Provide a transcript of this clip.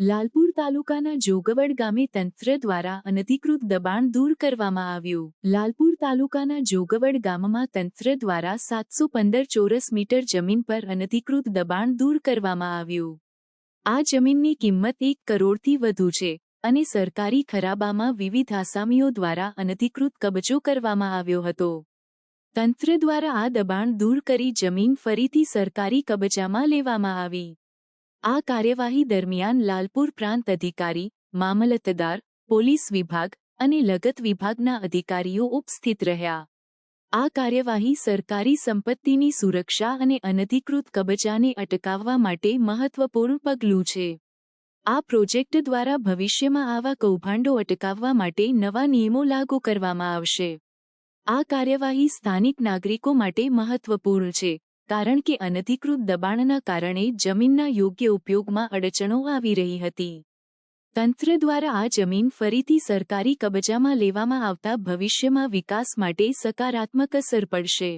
લાલપુર તાલુકાના જોગવડ ગામે તંત્ર દ્વારા અનધિકૃત દબાણ દૂર કરવામાં આવ્યું. લાલપુર તાલુકાના જોગવડ ગામમાં તંત્ર દ્વારા સાતસો પંદર ચોરસ મીટર જમીન પર અનધિકૃત દબાણ દૂર કરવામાં આવ્યું. આ જમીનની કિંમત એક કરોડથી વધુ છે અને સરકારી ખરાબામાં વિવિધ આસામીઓ દ્વારા અનધિકૃત કબજો કરવામાં આવ્યો હતો. તંત્ર દ્વારા આ દબાણ દૂર કરી જમીન ફરીથી સરકારી કબજામાં લેવામાં આવી. આ કાર્યવાહી દરમિયાન લાલપુર પ્રાંત અધિકારી, મામલતદાર, પોલીસ વિભાગ અને લગત વિભાગના અધિકારીઓ ઉપસ્થિત રહ્યા. આ કાર્યવાહી સરકારી સંપત્તિની સુરક્ષા અને અનધિકૃત કબજાને અટકાવવા માટે મહત્વપૂર્ણ પગલું છે. આ પ્રોજેક્ટ દ્વારા ભવિષ્યમાં આવા કૌભાંડો અટકાવવા માટે નવા નિયમો લાગુ કરવામાં આવશે. આ કાર્યવાહી સ્થાનિક નાગરિકો માટે મહત્વપૂર્ણ છે. કારણ કે અનધિકૃત દબાણના કારણે જમીનના યોગ્ય ઉપયોગમાં અડચણો આવી રહી હતી. તંત્ર દ્વારા આ જમીન ફરીથી સરકારી કબજામાં લેવામાં આવતા ભવિષ્યમાં વિકાસ માટે સકારાત્મક અસર પડશે.